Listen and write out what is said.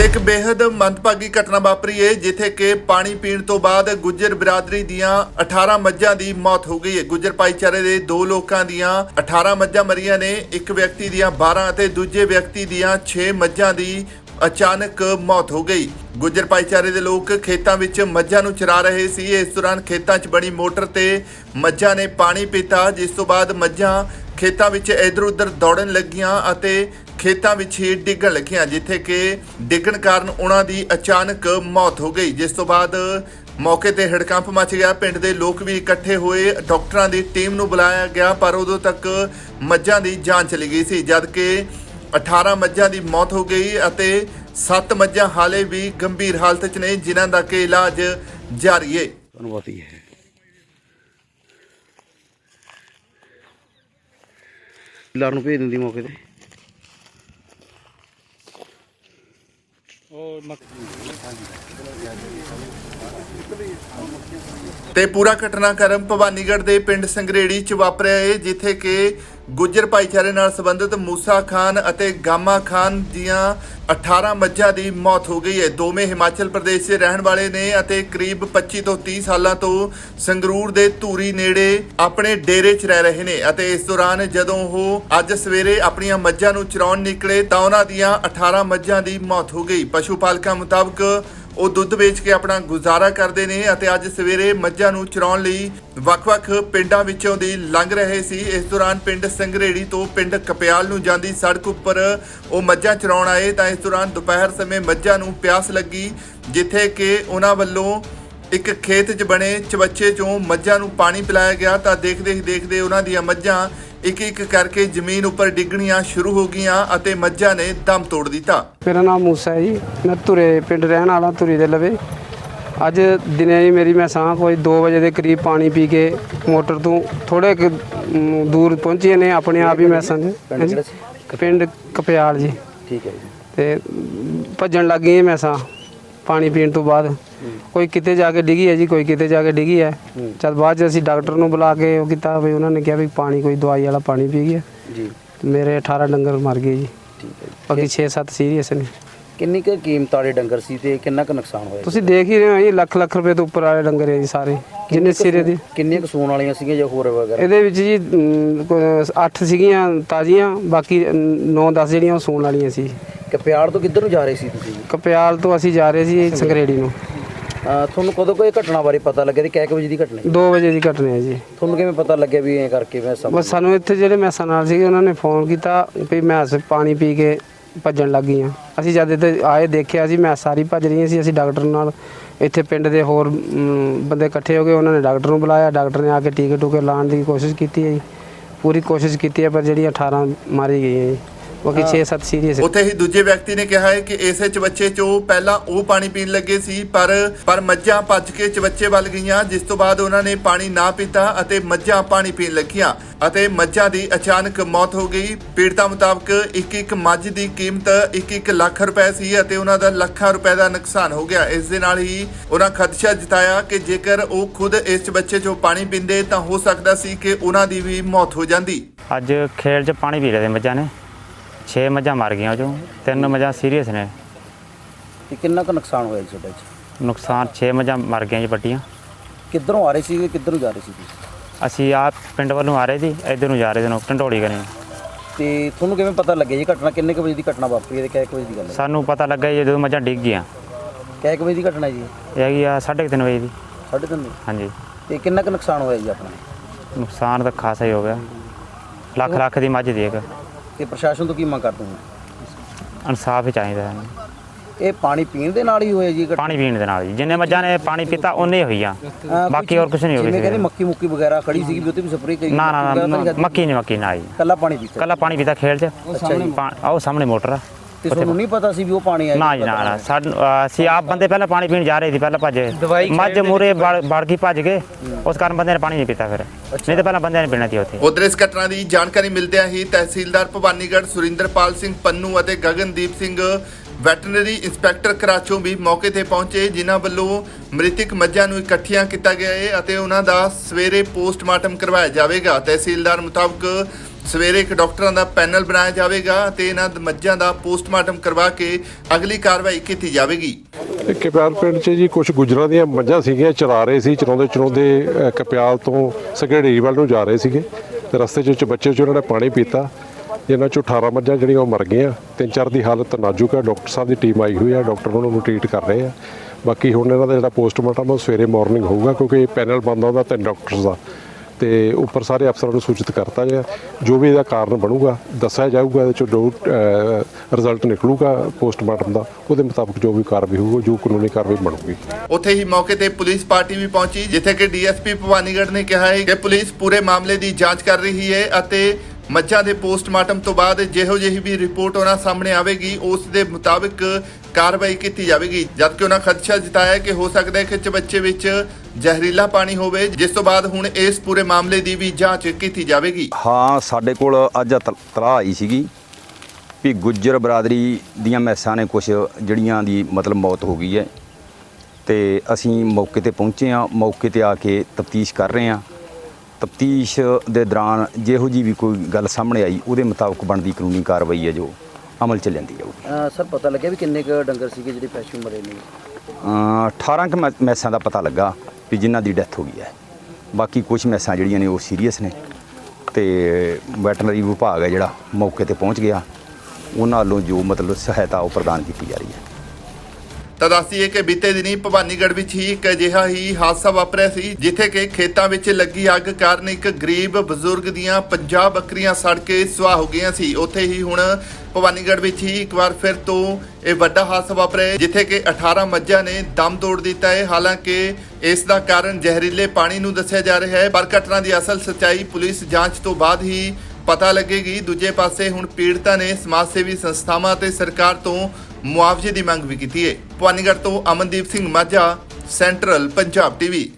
ਤੇ ਇੱਕ ਬੇहद ਮੰਦਭਾਗੀ ਘਟਨਾ ਵਾਪਰੀ ਹੈ ਜਿੱਥੇ ਕਿ ਪਾਣੀ ਪੀਣ ਤੋਂ ਬਾਅਦ ਗੁੱਜਰ ਬਰਾਦਰੀ ਦੀਆਂ 18 ਮੱਝਾਂ ਦੀ ਮੌਤ ਹੋ ਗਈ ਹੈ ਗੁੱਜਰ ਭਾਈਚਾਰੇ ਦੇ ਦੋ ਲੋਕਾਂ ਦੀਆਂ 18 ਮੱਝਾਂ ਮਰੀਆਂ ਨੇ, ਇੱਕ ਵਿਅਕਤੀ ਦੀਆਂ 12 ਅਤੇ ਦੂਜੇ ਵਿਅਕਤੀ ਦੀਆਂ 6 ਮੱਝਾਂ ਦੀ ਅਚਾਨਕ ਮੌਤ ਹੋ ਗਈ। ਗੁੱਜਰ ਭਾਈਚਾਰੇ ਦੇ ਲੋਕ ਖੇਤਾਂ ਵਿੱਚ ਮੱਝਾਂ ਨੂੰ ਚਰਾ ਰਹੇ ਸੀ। ਇਸ ਦੌਰਾਨ ਖੇਤਾਂ 'ਚ ਬਣੀ ਮੋਟਰ ਤੇ ਮੱਝਾਂ ਨੇ ਪਾਣੀ ਪੀਤਾ, ਜਿਸ ਤੋਂ ਬਾਅਦ ਮੱਝਾਂ ਖੇਤਾਂ ਵਿੱਚ ਇਧਰ ਉਧਰ ਦੌੜਨ ਲੱਗੀਆਂ ਅਤੇ ਖੇਤਾਂ ਵਿੱਚ ਹੀ ਡਿੱਗਣ ਲੱਗੀਆਂ, ਜਿੱਥੇ ਕਿ ਡਿੱਗਣ ਕਾਰਨ ਉਹਨਾਂ ਦੀ ਅਚਾਨਕ ਮੌਤ ਹੋ ਗਈ। ਜਿਸ ਤੋਂ ਬਾਅਦ ਮੌਕੇ ਤੇ ਹੜਕੰਪ ਮਚ ਗਿਆ। ਪਿੰਡ ਦੇ ਲੋਕ ਵੀ ਇਕੱਠੇ ਹੋਏ, ਡਾਕਟਰਾਂ ਦੀ ਟੀਮ ਨੂੰ ਬੁਲਾਇਆ ਗਿਆ, ਪਰ ਉਦੋਂ ਤੱਕ ਮੱਝਾਂ ਦੀ ਜਾਨ ਚਲੀ ਗਈ ਸੀ, ਜਦ ਕਿ 18 ਮੱਝਾਂ ਦੀ ਮੌਤ ਹੋ ਗਈ ਅਤੇ 7 ਮੱਝਾਂ ਹਾਲੇ ਵੀ ਗੰਭੀਰ ਹਾਲਤ 'ਚ ਨੇ, ਜਿਨ੍ਹਾਂ ਦਾ ਕਿ ਇਲਾਜ ਜਾਰੀ ਹੈ ਅਨੁਭਵਤੀ ਹੈ ਲਾਰ ਨੂੰ ਭੇਜ ਦਿੰਦੀ ਮੌਕੇ ਤੇ। ਤੇ ਪੂਰਾ ਘਟਨਾਕ੍ਰਮ ਭਵਾਨੀਗੜ੍ਹ ਦੇ ਪਿੰਡ ਸੰਗਰੇੜੀ ਚ ਵਾਪਰਿਆ ਏ ਜਿੱਥੇ ਕਿ ਗੁੱਜਰ ਭਾਈਚਾਰੇ ਨਾਲ ਸੰਬੰਧਿਤ ਮੂਸਾ ਖਾਨ ਅਤੇ ਗਾਮਾ ਖਾਨ ਦੀਆਂ 18 ਮੱਝਾਂ ਦੀ ਮੌਤ ਹੋ ਗਈ ਹੈ। ਦੋਵੇਂ ਹਿਮਾਚਲ ਪ੍ਰਦੇਸ਼ ਦੇ ਰਹਿਣ ਵਾਲੇ ਨੇ ਅਤੇ ਕਰੀਬ 25 ਤੋਂ 30 ਸਾਲਾਂ ਤੋਂ ਸੰਗਰੂਰ ਦੇ ਧੂਰੀ ਨੇੜੇ ਆਪਣੇ ਡੇਰੇ 'ਚ ਰਹਿ ਰਹੇ ਨੇ ਅਤੇ ਇਸ ਦੌਰਾਨ ਜਦੋਂ ਉਹ ਅੱਜ ਸਵੇਰੇ ਆਪਣੀਆਂ ਮੱਝਾਂ ਨੂੰ ਚਰਾਉਣ ਨਿਕਲੇ ਤਾਂ ਉਹਨਾਂ ਦੀਆਂ 18 ਮੱਝਾਂ ਦੀ ਮੌਤ ਹੋ ਗਈ। ਪਸ਼ੂ ਪਾਲਕਾਂ ਮੁਤਾਬਕ ਉਹ ਦੁੱਧ ਵੇਚ ਕੇ ਆਪਣਾ ਗੁਜ਼ਾਰਾ ਕਰਦੇ ਨੇ ਅਤੇ ਅੱਜ ਸਵੇਰੇ ਮੱਝਾਂ ਨੂੰ ਚਰਾਉਣ ਲਈ ਵੱਖ-ਵੱਖ ਪਿੰਡਾਂ ਵਿੱਚੋਂ ਦੀ ਲੰਘ ਰਹੇ ਸੀ। ਇਸ ਦੌਰਾਨ ਪਿੰਡ ਸੰਗਰੇੜੀ ਤੋਂ ਪਿੰਡ ਕਪਿਆਲ ਨੂੰ ਜਾਂਦੀ ਸੜਕ ਉੱਪਰ ਉਹ ਮੱਝਾਂ ਚਰਾਉਣ ਆਏ ਤਾਂ ਇਸ ਦੌਰਾਨ ਦੁਪਹਿਰ ਸਮੇਂ ਮੱਝਾਂ ਨੂੰ ਪਿਆਸ ਲੱਗੀ, ਜਿੱਥੇ ਕਿ ਉਹਨਾਂ ਵੱਲੋਂ ਇੱਕ ਖੇਤ 'ਚ ਬਣੇ ਚਵੱਚੇ 'ਚੋਂ ਮੱਝਾਂ ਨੂੰ ਪਾਣੀ ਪਿਲਾਇਆ ਗਿਆ। ਤਾਂ ਦੇਖਦੇ ਹੀ ਦੇਖਦੇ ਉਹਨਾਂ ਦੀਆਂ ਮੱਝਾਂ ਇੱਕ ਇੱਕ ਕਰਕੇ ਜ਼ਮੀਨ ਉੱਪਰ ਡਿੱਗਣੀਆਂ ਸ਼ੁਰੂ ਹੋ ਗਈਆਂ ਅਤੇ ਮੱਝਾਂ ਨੇ ਦਮ ਤੋੜ ਦਿੱਤਾ। ਮੇਰਾ ਨਾਮ ਮੂਸਾ ਹੈ ਜੀ। ਮੈਂ ਧੁਰੇ ਪਿੰਡ ਰਹਿਣ ਵਾਲਾ ਧੁਰੀ ਦੇ ਲਵੇ। ਅੱਜ ਦਿਨੇ ਜੀ ਮੇਰੀ ਮੈਂ ਸਾਹ ਕੋਈ 2 ਵਜੇ ਦੇ ਕਰੀਬ ਪਾਣੀ ਪੀ ਕੇ ਮੋਟਰ ਤੋਂ ਥੋੜੇ ਦੂਰ ਪਹੁੰਚੇ ਨੇ ਆਪਣੇ ਆਪ ਹੀ ਮੈਂ ਸੰਗ ਪਿੰਡ ਕਪਿਆਲ ਜੀ। ਠੀਕ ਹੈ ਜੀ। ਤੇ ਭੱਜਣ ਲੱਗ ਗਈ ਮੈਂ ਸਾਹ ਪਾਣੀ ਪੀਣ ਤੋਂ ਬਾਅਦ ਕੋਈ ਕਿਤੇ ਜਾ ਕੇ ਡਿੱਗੀ ਹੈ ਜੀ ਕੋਈ ਕਿਤੇ ਜਾ ਕੇ ਡਿੱਗੀ ਹੈ। ਜਦ ਬਾਅਦ ਚ ਅਸੀਂ ਡਾਕਟਰ ਨੂੰ ਬੁਲਾ ਕੇ ਉਹ ਕੀਤਾ ਵੀ ਉਹਨਾਂ ਨੇ ਕਿਹਾ ਵੀ ਪਾਣੀ ਕੋਈ ਦਵਾਈ ਵਾਲਾ ਪਾਣੀ ਪੀ ਗਿਆ। ਜੀ। ਮੇਰੇ 18 ਡੰਗਰ ਮਰ ਗਏ ਜੀ। ਠੀਕ ਹੈ ਜੀ। ਬਾਕੀ 6-7 ਸੀਰੀਅਸ ਨੇ। ਕਿੰਨੀ ਕੁ ਕੀਮਤ ਵਾਲੇ ਡੰਗਰ ਸੀ ਤੇ ਕਿੰਨਾ ਕੁ ਨੁਕਸਾਨ ਹੋਇਆ? ਤੁਸੀਂ ਦੇਖ ਹੀ ਰਹੇ ਹੋ ਜੀ ਲੱਖ ਲੱਖ ਰੁਪਏ ਤੋਂ ਉੱਪਰ ਵਾਲੇ ਡੰਗਰ ਹੈ ਜੀ ਸਾਰੇ। ਜਿੰਨੇ ਸਿਰੇ ਦੇ। ਕਿੰਨੀਆਂ ਕੁ ਸੂਣ ਵਾਲੀਆਂ ਸੀਗੀਆਂ ਜਾਂ ਹੋਰ ਵਗੈਰਾ? ਇਹਦੇ ਵਿੱਚ ਜੀ 8 ਸੀਗੀਆਂ ਤਾਜ਼ੀਆਂ ਬਾਕੀ 9-10 ਜਿਹੜੀਆਂ ਉਹ ਸੂਣ ਵਾਲੀਆਂ ਸੀ। ਕਪਿਆੜ ਤੋਂ ਕਿੱਧਰ ਨੂੰ ਜਾ ਰਹੇ ਸੀ ਤੁਸੀਂ? ਕਪਿਆਲ ਤੋਂ ਅਸੀਂ ਜਾ ਰਹੇ ਸੀ ਸੰਗਰੇੜੀ ਨੂੰ। ਅਹ ਤੁਹਾਨੂੰ ਕਦੋਂ ਕੋਈ ਘਟਨਾ ਬਾਰੇ ਪਤਾ ਲੱਗਿਆ ਤੇ ਕਿਹ ਕੁ ਵਜੇ ਦੀ ਘਟਨਾ ਹੈ? 2 ਵਜੇ ਦੀ ਘਟਨਾ ਹੈ ਜੀ। ਤੁਹਾਨੂੰ ਕਿਵੇਂ ਪਤਾ ਲੱਗਿਆ ਵੀ ਐਂ ਕਰਕੇ ਮੈਂ ਸਭ ਬਸ ਸਾਨੂੰ ਇੱਥੇ ਜਿਹੜੇ ਮੈਸਾਂ ਨਾਲ ਸੀਗੇ ਉਹਨਾਂ ਨੇ ਫੋਨ ਕੀਤਾ ਵੀ ਮੈਸ ਪਾਣੀ ਪੀ ਕੇ ਭੱਜਣ ਲੱਗ ਗਈਆਂ ਅਸੀਂ ਜਦ ਇੱਥੇ ਆਏ ਦੇਖਿਆ ਸੀ ਮੈਸ ਸਾਰੀ ਭੱਜ ਰਹੀਆਂ ਸੀ ਅਸੀਂ ਡਾਕਟਰ ਨਾਲ। ਇੱਥੇ ਪਿੰਡ ਦੇ ਹੋਰ ਮ, ਬੰਦੇ ਇਕੱਠੇ ਹੋ ਗਏ ਉਹਨਾਂ ਨੇ ਡਾਕਟਰ ਨੂੰ ਬੁਲਾਇਆ। ਡਾਕਟਰ ਨੇ ਆ ਕੇ ਟੀਕੇ ਟੂਕੇ ਲਾਉਣ ਦੀ ਕੋਸ਼ਿਸ਼ ਕੀਤੀ ਹੈ ਜੀ। ਪੂਰੀ ਕੋਸ਼ਿਸ਼ ਕੀਤੀ ਹੈ ਪਰ ਜਿਹੜੀਆਂ 18 ਮਾਰੀ ਗਈਆਂ ਜੀ। ਬਾਕੀ 6-7 ਸੀਰੀਅਸ ਉੱਥੇ ਹੀ ਦੂਜੇ ਵਿਅਕਤੀ ਨੇ ਕਿਹਾ ਹੈ ਕਿ ਇਸੇ ਚਵੱਚੇ 'ਚੋਂ ਪਹਿਲਾਂ ਉਹ ਪਾਣੀ ਪੀਣ ਲੱਗੇ ਸੀ ਪਰ ਪਰ ਮੱਝਾਂ ਭੱਜ ਕੇ ਚਵੱਚੇ ਵੱਲ ਗਈਆਂ ਜਿਸ ਤੋਂ ਬਾਅਦ ਉਹਨਾਂ ਨੇ ਪਾਣੀ ਨਾ ਪੀਤਾ ਅਤੇ ਮੱਝਾਂ ਪਾਣੀ ਪੀਣ ਲੱਗੀਆਂ ਅਤੇ ਮੱਝਾਂ ਦੀ ਅਚਾਨਕ ਮੌਤ ਹੋ ਗਈ। ਪੀੜਤਾ ਮੁਤਾਬਕ ਇੱਕ ਇੱਕ ਮੱਝ ਦੀ ਕੀਮਤ ਇੱਕ ਇੱਕ ਲੱਖ ਰੁਪਏ ਸੀ ਅਤੇ ਉਹਨਾਂ ਦਾ ਲੱਖਾਂ ਰੁਪਏ ਦਾ ਨੁਕਸਾਨ ਹੋ ਗਿਆ। ਇਸ ਦੇ ਨਾਲ ਹੀ ਉਹਨਾਂ ਖਦਸ਼ਾ ਜਤਾਇਆ ਕਿ ਜੇਕਰ ਉਹ ਖੁਦ ਇਸ ਚਵੱਚੇ 'ਚੋਂ ਪਾਣੀ ਪੀਂਦੇ ਤਾਂ ਹੋ ਸਕਦਾ ਸੀ ਕਿ ਉਹਨਾਂ ਦੀ ਵੀ ਮੌਤ ਹੋ ਜਾਂਦੀ। ਅੱਜ ਖੇਲ 'ਚ ਪਾਣੀ ਪੀ ਰਹੇ ਮੱਝਾਂ ਨੇ। 6 ਮੱਝਾਂ ਮਰ ਗਈਆਂ ਉਹ 'ਚੋਂ ਤਿੰਨ ਮੱਝਾਂ ਸੀਰੀਅਸ ਨੇ। ਤੇ ਕਿੰਨਾ ਕੁ ਨੁਕਸਾਨ ਹੋਇਆ ਜੀ ਤੁਹਾਡਾ ਜੀ ਨੁਕਸਾਨ 6 ਮੱਝਾਂ ਮਰ ਗਈਆਂ ਜੀ ਵੱਡੀਆਂ। ਕਿੱਧਰੋਂ ਆ ਰਹੇ ਸੀ ਕਿੱਧਰੋਂ ਜਾ ਰਹੇ ਸੀ ਤੁਸੀਂ? ਅਸੀਂ ਆਪ ਪਿੰਡ ਵੱਲੋਂ ਆ ਰਹੇ ਸੀ ਇੱਧਰ ਨੂੰ ਜਾ ਰਹੇ ਸੀ ਢੰਡੋੜੀ ਕਰੇ। ਤੇ ਤੁਹਾਨੂੰ ਕਿਵੇਂ ਪਤਾ ਲੱਗਿਆ ਜੀ ਘਟਨਾ ਕਿੰਨੇ ਕੁ ਵਜੇ ਦੀ ਘਟਨਾ ਵਾਪਰੀ ਹੈ ਤੇ ਕਿਹ ਕੁ ਵਜੇ ਦੀ ਗੱਲ ਹੈ? ਸਾਨੂੰ ਪਤਾ ਲੱਗਾ ਜੀ ਜਦੋਂ ਮੱਝਾਂ ਡਿੱਗ ਗਈਆਂ। ਕਿਹ ਕੁ ਵਜੇ ਦੀ ਘਟਨਾ ਹੈ ਜੀ? ਇਹ ਹੈਗੀ ਆ 3:30 ਵਜੇ ਦੀ। ਸਾਢੇ ਤਿੰਨ ਦੀ। ਹਾਂਜੀ। ਤੇ ਕਿੰਨਾ ਕੁ ਨੁਕਸਾਨ ਹੋਇਆ ਜੀ ਆਪਣਾ? ਨੁਕਸਾਨ ਤਾਂ ਖਾਸਾ ਹੀ ਹੋ ਗਿਆ। ਲੱਖ ਲੱਖ ਦੀ ਮੱਝ ਦੀ ਇੱਕ। ਤੇ ਪ੍ਰਸ਼ਾਸਨ ਤੋਂ ਕੀ ਮੰਗ ਕਰਦੇ ਹੋ? ਇਨਸਾਫ ਹੀ ਚਾਹੀਦਾ ਹੈ। ਇਹ ਪਾਣੀ ਪੀਣ ਦੇ ਨਾਲ ਹੀ ਹੋਇਆ ਜੀ? ਪਾਣੀ ਪੀਣ ਦੇ ਨਾਲ ਜੀ ਜਿੰਨੇ ਮੱਝਾਂ ਨੇ ਪਾਣੀ ਪੀਤਾ ਉਹਨੇ ਹੋਈਆਂ ਅਹ ਬਾਕੀ ਹੋਰ ਕੁਝ ਨਹੀਂ ਹੋ ਜਿਵੇਂ ਕਹਿੰਦੇ ਮੱਕੀ ਮੁੱਕੀ ਵਗੈਰਾ ਖੜੀ ਸੀਗੀ ਵੀ ਉੱਤੇ ਵੀ ਸਪਰੇਅ ਕਰੀ ਨਾ ਨਾ ਨਾ ਮੱਕੀ ਨਹੀਂ ਮੱਕੀ ਨਾ ਜੀ ਕੱਲਾ ਪਾਣੀ ਪੀਤਾ। ਕੱਲਾ ਪਾਣੀ ਪੀਤਾ ਖੇਲ 'ਚ। ਪਾ- ਆਹ ਉਹ ਸਾਹਮਣੇ ਮੋਟਰ ਆ। ਤੇ ਤੁਹਾਨੂੰ ਨਹੀਂ ਪਤਾ ਸੀ ਵੀ ਉਹ ਪਾਣੀ ਆਇਆ ਨਾ ਜੀ ਨਾ ਨਾ। ਸਾਨੂੰ ਅਸੀਂ ਆਪ ਬੰਦੇ ਪਹਿਲਾਂ ਪਾਣੀ ਪੀਣ ਜਾ ਰਹੇ ਸੀ ਪਹਿਲਾਂ ਭੱਜ ਮੱਝ ਮੂਰੇ ਵੜ ਗਈ ਭੱਜ ਕੇ ਉਸ ਕਾਰਨ ਬੰਦੇ ਨੇ ਪਾਣੀ ਨਹੀਂ ਪੀਤਾ ਫਿਰ। ਨਹੀਂ ਤਾਂ ਪਹਿਲਾਂ ਬੰਦਿਆਂ ਨੇ ਪੀਣਾ ਸੀ ਉੱਥੇ। ਉਧਰ ਇਸ ਘਟਨਾ ਦੀ ਜਾਣਕਾਰੀ ਮਿਲਦਿਆਂ ਹੀ ਤਹਿਸੀਲਦਾਰ ਭਵਾਨੀਗੜ੍ਹ ਸੁਰਿੰਦਰਪਾਲ ਸਿੰਘ ਪੰਨੂ ਅਤੇ ਗਗਨਦੀਪ ਸਿੰਘ ਵੈਟਰਨਰੀ ਇੰਸਪੈਕਟਰ ਕਰਾਚੋਂ ਵੀ ਮੌਕੇ ਤੇ ਪਹੁੰਚੇ ਜਿਨ੍ਹਾਂ ਵੱਲੋਂ ਮ੍ਰਿਤਕ ਮੱਝਾਂ ਨੂੰ ਇਕੱਠੀਆਂ ਕੀਤਾ ਗਿਆ ਹੈ ਅਤੇ ਉਹਨਾਂ ਦਾ ਸਵੇਰੇ ਪੋਸਟਮਾਰਟਮ ਕਰਵਾਇਆ ਜਾਵੇਗਾ। ਤਹਿਸੀਲਦਾਰ ਮੁਤਾਬਕ ਸਵੇਰੇ ਇੱਕ ਡਾਕਟਰਾਂ ਦਾ ਪੈਨਲ ਬਣਾਇਆ ਜਾਵੇਗਾ ਅਤੇ ਇਹਨਾਂ ਮੱਝਾਂ ਦਾ ਪੋਸਟਮਾਰਟਮ ਕਰਵਾ ਕੇ ਅਗਲੀ ਕਾਰਵਾਈ ਕੀਤੀ ਜਾਵੇਗੀ। ਕਪਿਆਲ ਪਿੰਡ 'ਚ ਜੀ ਕੁਝ ਗੁਜਰਾਂ ਦੀਆਂ ਮੱਝਾਂ ਸੀਗੀਆਂ, ਚਰਾ ਰਹੇ ਸੀ, ਚਰਾਉਂਦੇ ਚਰਾਉਂਦੇ ਕਪਿਆਲ ਤੋਂ ਸਗੜੇੜੀ ਵੱਲ ਨੂੰ ਜਾ ਰਹੇ ਸੀਗੇ। ਤੇ ਰਸਤੇ 'ਚ ਬੱਚੇ 'ਚ ਉਹਨਾਂ ਨੇ ਪਾਣੀ ਪੀਤਾ। ਜਿਨ੍ਹਾਂ 'ਚੋਂ 18 ਮੱਝਾਂ ਜਿਹੜੀਆਂ ਉਹ ਮਰ ਗਈਆਂ। ਤਿੰਨ ਚਾਰ ਦੀ ਹਾਲਤ ਨਾਜ਼ੁਕ ਹੈ ਡਾਕਟਰ ਸਾਹਿਬ ਦੀ ਟੀਮ ਆਈ ਹੋਈ ਹੈ ਡਾਕਟਰ ਉਹਨਾਂ ਨੂੰ ਟ੍ਰੀਟ ਕਰ ਰਹੇ ਆ। ਬਾਕੀ ਹੁਣ ਇਹਨਾਂ ਦਾ ਜਿਹੜਾ ਪੋਸਟਮਾਰਟਮ ਉਹ ਸਵੇਰੇ ਮਾਰਨਿੰਗ ਹੋਊਗਾ ਕਿਉਂਕਿ ਪੈਨਲ ਬੰਦਾ ਉਹਦਾ ਤਿੰਨ ਡਾਕਟਰਸ ਦਾ। ਤੇ ਉੱਪਰ ਸਾਰੇ ਅਫਸਰਾਂ ਨੂੰ ਸੂਚਿਤ ਕਰਤਾ ਗਿਆ। ਜੋ ਵੀ ਇਹਦਾ ਕਾਰਨ ਬਣੂਗਾ, ਦੱਸਿਆ ਜਾਊਗਾ, ਇਹਦੇ ਚੋਂ ਜੋ ਰਿਜ਼ਲਟ ਨਿਕਲੂਗਾ ਪੋਸਟਮਾਰਟਮ ਦਾ, ਉਹਦੇ ਮੁਤਾਬਕ ਜੋ ਵੀ ਕਾਰਵਾਈ ਹੋਊਗੀ, ਜੋ ਕਾਨੂੰਨੀ ਕਾਰਵਾਈ ਬਣੂਗੀ। ਉੱਥੇ ਹੀ ਮੌਕੇ ਤੇ ਪੁਲਿਸ ਪਾਰਟੀ ਵੀ ਪਹੁੰਚੀ, ਜਿੱਥੇ ਕਿ ਡੀਐਸਪੀ ਭਵਾਨੀਗੜ੍ਹ ਨੇ ਕਿਹਾ ਹੈ ਕਿ ਪੁਲਿਸ ਪੂਰੇ ਮਾਮਲੇ ਦੀ ਜਾਂਚ ਕਰ ਰਹੀ ਹੈ ਅਤੇ ਮੱਝਾਂ ਦੇ ਪੋਸਟਮਾਰਟਮ ਤੋਂ ਬਾਅਦ ਜਿਹੋ ਜਿਹੀ ਵੀ ਰਿਪੋਰਟ ਉਹਨਾਂ ਸਾਹਮਣੇ ਆਵੇਗੀ, ਉਸ ਦੇ ਮੁਤਾਬਕ ਕਾਰਵਾਈ ਕੀਤੀ ਜਾਵੇਗੀ। ਜਦਕਿ ਉਹਨਾਂ ਖਦਸ਼ਾ ਜਤਾਇਆ ਕਿ ਹੋ ਸਕਦਾ ਹੈ ਕਿ ਚਬੱਚੇ ਵਿੱਚ ਜ਼ਹਿਰੀਲਾ ਪਾਣੀ ਹੋਵੇ, ਜਿਸ ਤੋਂ ਬਾਅਦ ਹੁਣ ਇਸ ਪੂਰੇ ਮਾਮਲੇ ਦੀ ਵੀ ਜਾਂਚ ਕੀਤੀ ਜਾਵੇਗੀ। ਹਾਂ, ਸਾਡੇ ਕੋਲ ਅੱਜ ਤਲਾਹ ਆਈ ਸੀਗੀ ਵੀ ਗੁੱਜਰ ਬਰਾਦਰੀ ਦੀਆਂ ਮੈਸਾਂ ਨੇ ਕੁਝ ਜਿਹੜੀਆਂ ਦੀ ਮਤਲਬ ਮੌਤ ਹੋ ਗਈ ਹੈ। ਤੇ ਅਸੀਂ ਮੌਕੇ ਤੇ ਪਹੁੰਚੇ ਆ ਮੌਕੇ ਤੇ ਆ ਕੇ ਤਫਤੀਸ਼ ਕਰ ਰਹੇ ਆ ਤਫਤੀਸ਼ ਦੇ ਦੌਰਾਨ ਜਿਹੋ ਜੀ ਵੀ ਕੋਈ ਗੱਲ ਸਾਹਮਣੇ ਆਈ ਉਹਦੇ ਮੁਤਾਬਕ ਬਣਦੀ ਕਾਨੂੰਨੀ ਕਾਰਵਾਈ ਹੈ ਜੋ ਅਮਲ ਚ ਲੈਂਦੀ ਜਾਊਗੀ। ਸਰ ਪਤਾ ਲੱਗਿਆ ਵੀ ਕਿੰਨੇ ਕੁ ਡੰਗਰ ਸੀਗੇ ਜਿਹੜੇ ਪਸ਼ੂ ਮਰੇ ਨੇ? ਅਮ 18 ਕੁ ਮੈ- ਮੈਸਾਂ ਦਾ ਪਤਾ ਲੱਗਾ ਵੀ ਜਿਨ੍ਹਾਂ ਦੀ ਡੈਥ ਹੋ ਗਈ ਹੈ। ਬਾਕੀ ਕੁਝ ਮੈਸਾਂ ਜਿਹੜੀਆਂ ਨੇ ਉਹ ਸੀਰੀਅਸ ਨੇ ਤੇ ਵੈਟਰਨਰੀ ਵਿਭਾਗ ਹੈ ਜਿਹੜਾ ਮੌਕੇ ਤੇ ਪਹੁੰਚ ਗਿਆ। ਉਹਨਾਂ ਵੱਲੋਂ ਜੋ ਮਤਲਬ ਸਹਾਇਤਾ ਉਹ ਪ੍ਰਦਾਨ ਕੀਤੀ ਜਾ ਰਹੀ ਹੈ। ਤਾਂ ਦੱਸੀਏ ਕਿ ਬੀਤੇ ਦਿਨੀ ਭਵਾਨੀਗੜ੍ਹ ਵਿੱਚ ਹੀ ਇੱਕ ਅਜਿਹਾ ਹੀ ਹਾਦਸਾ ਵਾਪਰਿਆ ਸੀ, ਜਿੱਥੇ ਕਿ ਖੇਤਾਂ ਵਿੱਚ ਲੱਗੀ ਅੱਗ ਕਾਰਨ ਇੱਕ ਗਰੀਬ ਬਜ਼ੁਰਗ ਦੀਆਂ 50 ਬੱਕਰੀਆਂ ਸੜ ਕੇ ਸੁਆਹ ਹੋ ਗਈਆਂ ਸੀ। ਉੱਥੇ ਹੀ ਹੁਣ ਭਵਾਨੀਗੜ੍ਹ ਵਿੱਚ ਹੀ ਇੱਕ ਵਾਰ ਫਿਰ ਤੋਂ ਇਹ ਵੱਡਾ ਹਾਦਸਾ ਵਾਪਰਿਆ ਜਿੱਥੇ ਕਿ 18 ਮੱਝਾਂ ਨੇ ਦਮ ਤੋੜ ਦਿੱਤਾ ਹੈ। ਹਾਲਾਂਕਿ ਇਸ ਦਾ ਕਾਰਨ ਜ਼ਹਿਰੀਲੇ ਪਾਣੀ ਨੂੰ ਦੱਸਿਆ ਜਾ ਰਿਹਾ ਹੈ, ਪਰ ਘਟਨਾ ਦੀ ਅਸਲ ਸਚਾਈ ਪੁਲਿਸ ਜਾਂਚ ਤੋਂ ਬਾਅਦ ਹੀ ਪਤਾ ਲੱਗੇਗੀ। ਦੂਜੇ ਪਾਸੇ ਹੁਣ ਪੀੜਤਾਂ ਨੇ ਸਮਾਜ ਸੇਵੀ ਸੰਸਥਾਵਾਂ ਅਤੇ ਸਰਕਾਰ ਤੋਂ ਮੁਆਵਜ਼ੇ ਦੀ ਮੰਗ ਵੀ ਕੀਤੀ ਹੈ ਭਵਾਨੀਗੜ੍ਹ ਤੋਂ ਅਮਨਦੀਪ ਸਿੰਘ ਮਾਝਾ ਸੈਂਟਰਲ ਪੰਜਾਬ ਟੀਵੀ।